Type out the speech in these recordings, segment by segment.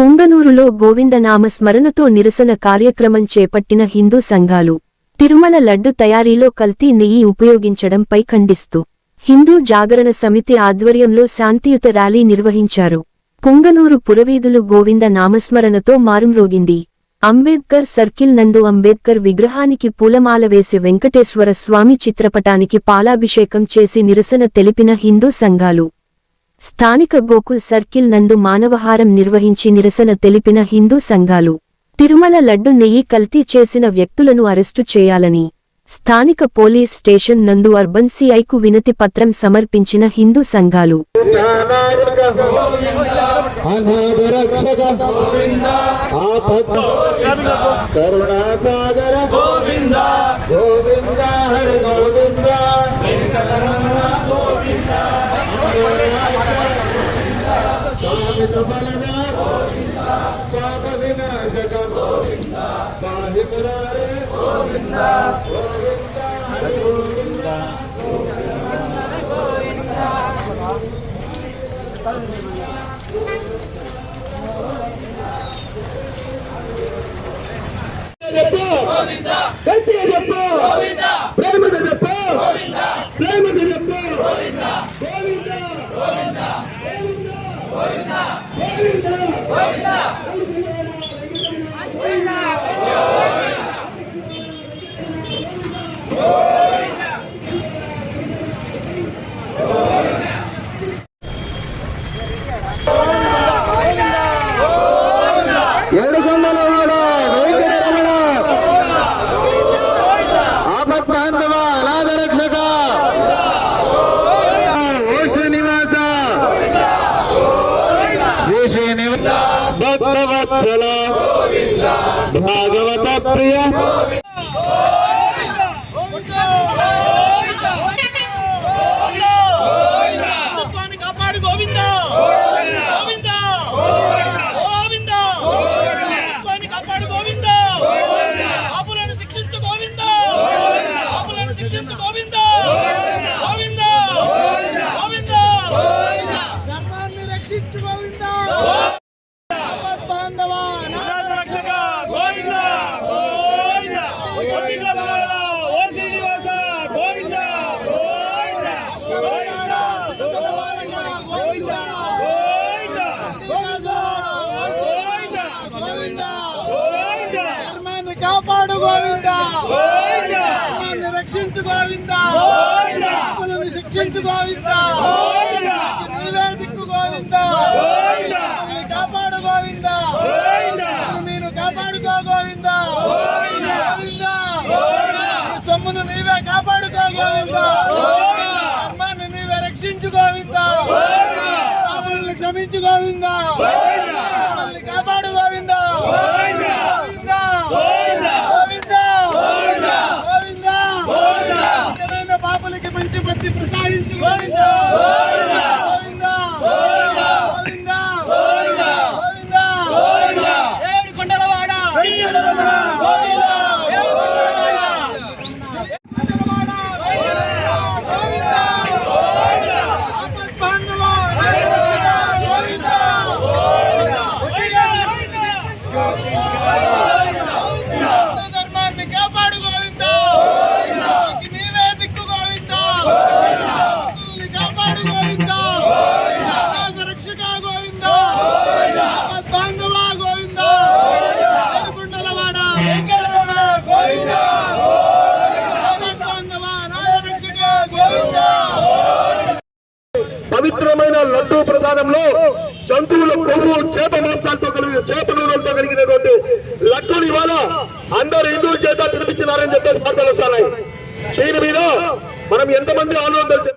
పుంగనూరులో గోవిందనామ స్మరణతో నిరసన కార్యక్రమం చేపట్టిన హిందూ సంఘాలు తిరుమల లడ్డు తయారీలో కల్తీ నెయ్యి ఉపయోగించడంపై ఖండిస్తూ హిందూ జాగరణ సమితి ఆధ్వర్యంలో శాంతియుత ర్యాలీ నిర్వహించారు. పుంగనూరు పురవీధులు గోవింద నామస్మరణతో మారుమ్రోగింది. అంబేద్కర్ సర్కిల్ నందు అంబేద్కర్ విగ్రహానికి పూలమాల వేసి వెంకటేశ్వర స్వామి చిత్రపటానికి పాలాభిషేకం చేసి నిరసన తెలిపిన హిందూ సంఘాలు స్థానిక గోకుల్ సర్కిల్ నందు మానవహారం నిర్వహించి నిరసన తెలిపిన హిందూ సంఘాలు తిరుమల లడ్డు నెయ్యి కల్తీ చేసిన వ్యక్తులను అరెస్టు చేయాలని స్థానిక పోలీస్ స్టేషన్ నందు అర్బన్ సిఐకు వినతి పత్రం సమర్పించిన హిందూ సంఘాలు. గోవింద గోవింద హరి గోవింద పాప వినాశక పాహి మురారే గోవింద గోవింద హరి గోవింద. ఏడుకొండల వాడ వెంకటరమణ ఆపత్తాంతవ అనాథ రక్షక ఓ శ్రీనివాస శ్రీ శ్రీనివాస భక్తవత్సల భాగవత ప్రియ శిక్షించు గోవింద? నీవే దిక్కు గోవింద? కాపాడు గోవింద? నేను కాపాడుకో గోవింద? సొమ్మును నీవే కాపాడుకో గోవింద? ధర్మాన్ని నీవే రక్షించు గోవింద? క్షమించు గోవింద? కాపాడు గోవింద గోవింద గోవింద నిజమైన పాపులకి మంచి బుద్ధి ప్రసాదించు గోవింద గోవింద గోవింద గోవింద ఏడు కొండలవాడ వెంకటరమణ గోవింద కొండలవాడ గోవింద ఆపద్బాంధవ గోవింద హిందూ ధర్మాన్ని కాపాడు గోవింద నీవే దిక్కు గోవింద హిందువుల్ని కాపాడు గోవింద సమాజ రక్షక గోవింద బాంధవ గోవింద ఏడుకొండలవాడ వెంకటరమణ గోవింద బాంధవ నాయ రక్షక గోవింద పవిత్రమైన లడ్డూ ప్రసాదంలో జంతువుల కొవ్వు చేప మాంసాలతో కలిగిన చేప నూనెలతో కలిగినటువంటి లడ్డూని ఇవాళ అందరు హిందువుల చేత తినిపించినారని చెప్పేసి వార్తలు వస్తున్నాయి. దీని మీద మనం ఎంతమంది ఆలోచన చే-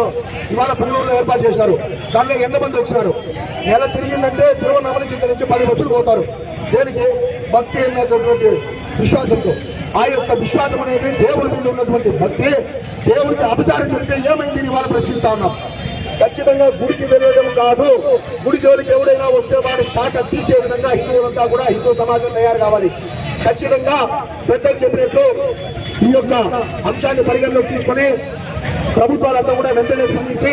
వందల ఇవాళ పుంగళూరులో ఏర్పాటు చేశారు. దానిలో ఎంతమంది వచ్చినారు. నెల తిరిగిందంటే తిరువన్నమలకి ఇక్కడ నుంచి పది బస్సులు పోతారు. దేనికి? భక్తి అనేటటువంటి విశ్వాసంతో. ఆ యొక్క విశ్వాసం అనేది దేవుడి మీద ఉన్నటువంటి భక్తి దేవుడికి అపచారం జరిగితే ఏమైంది అని ఇవాళ ప్రశ్నిస్తా ఉన్నాం. ఖచ్చితంగా గుడికి వెళ్ళడం కాదు. గుడి జోలికి ఎవడైనా వస్తే వారి తాట తీసే విధంగా హిందువులంతా కూడా హిందూ సమాజం తయారు కావాలి. ఖచ్చితంగా పెద్దలు చెప్పినట్లు ఈ యొక్క అంశాన్ని పరిగణలోకి తీసుకొని ప్రభుత్వాలంతా కూడా వెంటనే స్పందించి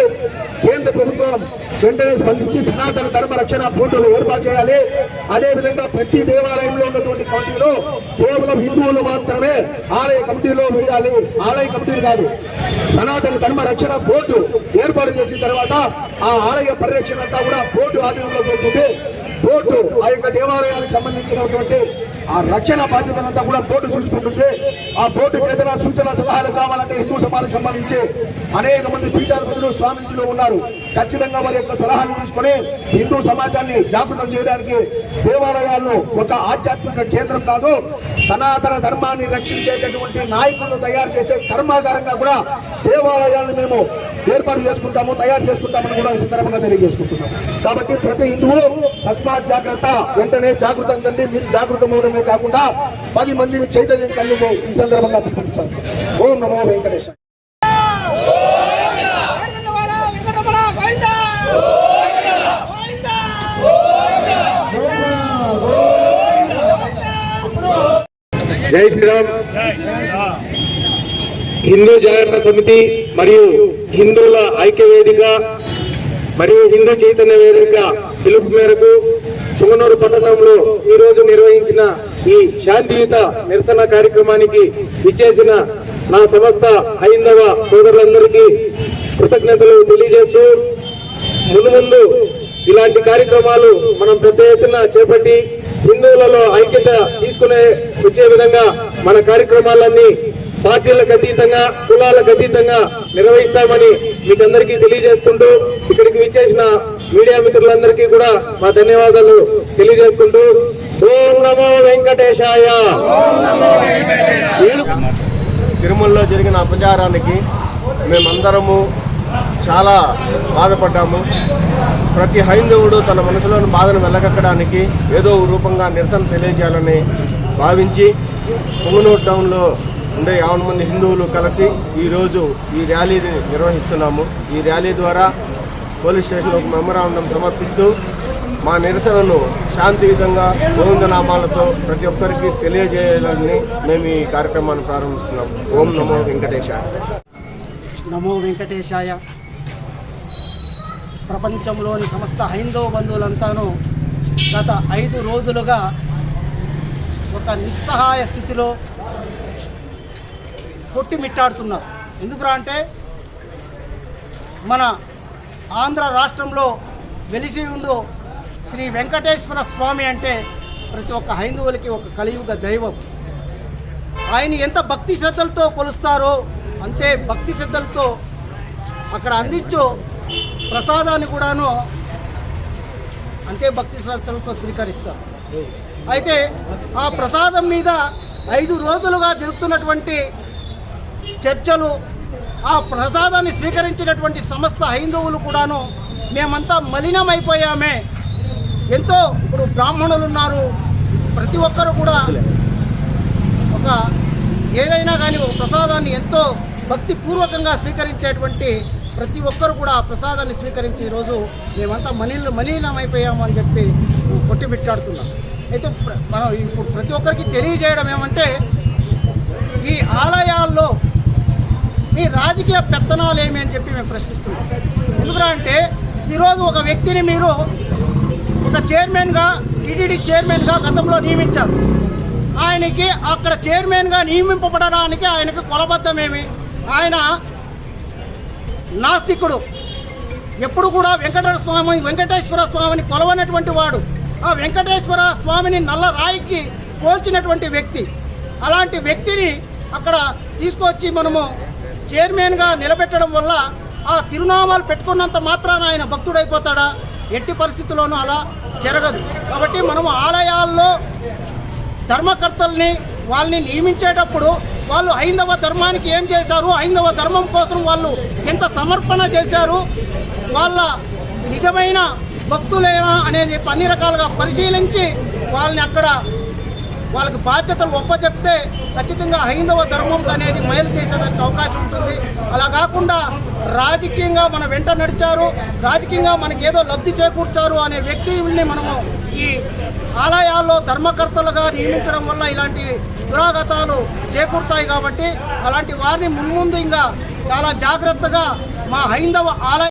కేంద్ర ప్రభుత్వం వెంటనే స్పందించి సనాతన ధర్మ రక్షణ బోర్డులు ఏర్పాటు చేయాలి. అదే విధంగా ప్రతి దేవాలయంలో ఉన్నటువంటి కమిటీలో కేవలం హిందువులు మాత్రమే ఆలయ కమిటీలో వేయాలి. ఆలయ కమిటీలు కాదు సనాతన ధర్మ రక్షణ బోర్డు ఏర్పాటు చేసిన తర్వాత ఆ ఆలయ పరిరక్షణ అంతా కూడా బోర్డు ఆధీనంలో వెళ్తుంది బోర్డు ఆ యొక్క దేవాలయానికి సంబంధించినటువంటి ఆ రక్షణ బాధ్యతలంతా కూడా బోర్డు చూసుకుంటుంది ఆ బోర్డుకి ఏదైనా సూచన సలహాలు కావాలంటే హిందూ సమాజం సంబంధించి అనేక మంది పీఠాధిపతులు స్వామీజీలు ఉన్నారు. ఖచ్చితంగా వారి యొక్క సలహాలు తీసుకుని హిందూ సమాజాన్ని జాగృతం చేయడానికి దేవాలయాల్లో ఒక ఆధ్యాత్మిక కేంద్రం కాదు సనాతన ధర్మాన్ని రక్షించేటటువంటి నాయకులను తయారు చేసే కర్మాగారంగా కూడా దేవాలయాలను మేము ఏర్పాటు చేసుకుంటాము తయారు చేసుకుంటామని కూడా ఈ సందర్భంగా తెలియజేసుకుంటున్నాం. కాబట్టి ప్రతి హిందువు తస్మాత్ జాగ్రత్త వెంటనే జాగృతం కండి. మీరు జాగృతం కాకుండా పది మందిని చైతన్యం కలిగి ఈ సందర్భంగా పిలుపునిస్తాం ఓం నమో వెంకటేశ్వర జై శ్రీరామ్. హిందూ జాగ్రత్త సమితి మరియు హిందువుల ఐక్య వేదిక మరియు హిందూ చైతన్య వేదిక పిలుపు మేరకు చుంగనూరు పట్టణంలో ఈ రోజు నిర్వహించిన ఈ శాంతియుత నిరసన కార్యక్రమానికి ఇచ్చేసిన నా సంస్థ హైందవ సోదరులందరికీ కృతజ్ఞతలు తెలియజేస్తూ ముందు ముందు ఇలాంటి కార్యక్రమాలు మనం పెద్ద ఎత్తున చేపట్టి హిందువులలో ఐక్యత తీసుకునే వచ్చే విధంగా మన కార్యక్రమాలన్నీ పార్టీలకు అతీతంగా కులాలకు అతీతంగా నిర్వహిస్తామని మీకు తెలియజేసుకుంటూ ఇక్కడికి విచ్చేసిన మీడియా మిత్రులందరికీ కూడా మా ధన్యవాదాలు తెలియజేసుకుంటూ. ఓం నమో వెంకటేశాయ. తిరుమలలో జరిగిన అపచారానికి మేమందరము చాలా బాధపడ్డాము. ప్రతి హైందవుడు తన మనసులోని బాధను వెళ్ళగక్కడానికి ఏదో రూపంగా నిరసన తెలియజేయాలని భావించి పొంగనూరు టౌన్లో ఉండే యావన మంది హిందువులు కలిసి ఈరోజు ఈ ర్యాలీని నిర్వహిస్తున్నాము. ఈ ర్యాలీ ద్వారా పోలీస్ స్టేషన్లో ఒక మెమరాండం సమర్పిస్తూ మా నిరసనను శాంతియుతంగా గోవిందనామాలతో ప్రతి ఒక్కరికి తెలియజేయాలని మేము ఈ కార్యక్రమాన్ని ప్రారంభిస్తున్నాం ఓం నమో వెంకటేశాయ. నమో వెంకటేశాయ. ప్రపంచంలోని సమస్త హైందవ బంధువులంతాను గత ఐదు రోజులుగా ఒక నిస్సహాయ స్థితిలో కొట్టి మిట్టాడుతున్నారు ఎందుకురా అంటే మన ఆంధ్ర రాష్ట్రంలో వెలిసి ఉండు శ్రీ వెంకటేశ్వర స్వామి అంటే ప్రతి ఒక్క హైందవులకి ఒక కలియుగ దైవం. ఆయన ఎంత భక్తి శ్రద్ధలతో కొలుస్తారో అంతే భక్తి శ్రద్ధలతో అక్కడ అందించు ప్రసాదాన్ని కూడాను అంతే భక్తి శ్రద్ధలతో స్వీకరిస్తారు. అయితే ఆ ప్రసాదం మీద ఐదు రోజులుగా జరుగుతున్నటువంటి చర్చలు ఆ ప్రసాదాన్ని స్వీకరించినటువంటి సమస్త హైందవులు కూడాను మేమంతా మలినమైపోయామే. ఎంతో ఇప్పుడు బ్రాహ్మణులు ఉన్నారు. ప్రతి ఒక్కరు కూడా ఒక ఏదైనా కానీ ఒక ప్రసాదాన్ని ఎంతో భక్తిపూర్వకంగా స్వీకరించేటువంటి ప్రతి ఒక్కరు కూడా ఆ ప్రసాదాన్ని స్వీకరించి ఈరోజు మేమంతా మలిన మలినమైపోయాము అని చెప్పి కొట్టిబిట్టాడుతున్నాం అయితే మనం ఇప్పుడు ప్రతి ఒక్కరికి తెలియజేయడం ఏమంటే ఈ ఆలయాల్లో మీ రాజకీయ పెత్తనాలు ఏమి అని చెప్పి మేము ప్రశ్నిస్తున్నాం. ఎందుకంటే అంటే ఈరోజు ఒక వ్యక్తిని మీరు ఒక చైర్మన్గా టీటీడీ చైర్మన్గా గతంలో నియమించారు. ఆయనకి అక్కడ చైర్మన్గా నియమింపబడడానికి ఆయనకు కొలబద్ధమేమి? ఆయన నాస్తికుడు. ఎప్పుడు కూడా వెంకటేశ్వర స్వామి వెంకటేశ్వర స్వామిని కొలవనటువంటి వాడు. ఆ వెంకటేశ్వర స్వామిని నల్ల రాయికి పోల్చినటువంటి వ్యక్తి. అలాంటి వ్యక్తిని అక్కడ తీసుకొచ్చి మనము చైర్మన్గా నిలబెట్టడం వల్ల ఆ తిరునామాలు పెట్టుకున్నంత మాత్రాన ఆయన భక్తుడైపోతాడా? ఎట్టి పరిస్థితుల్లోనూ అలా జరగదు. కాబట్టి మనము ఆలయాల్లో ధర్మకర్తల్ని వాళ్ళని నియమించేటప్పుడు వాళ్ళు హైందవ ధర్మానికి ఏం చేశారు? హైందవ ధర్మం కోసం వాళ్ళు ఎంత సమర్పణ చేశారు? వాళ్ళ నిజమైన భక్తులేనా అనేది అన్ని రకాలుగా పరిశీలించి వాళ్ళని అక్కడ వాళ్ళకి బాధ్యతలు ఒప్పచెప్తే ఖచ్చితంగా హైందవ ధర్మం అనేది మైలు చేసేదానికి అవకాశం ఉంటుంది. అలా కాకుండా రాజకీయంగా మన వెంట నడిచారు రాజకీయంగా మనకి ఏదో లబ్ధి చేకూర్చారు అనే వ్యక్తుల్ని మనము ఈ ఆలయాల్లో ధర్మకర్తలుగా నియమించడం వల్ల ఇలాంటి దురాగతాలు చేకూరుతాయి కాబట్టి అలాంటి వారిని మున్ముందు ఇంకా చాలా జాగ్రత్తగా మా హైందవ ఆలయ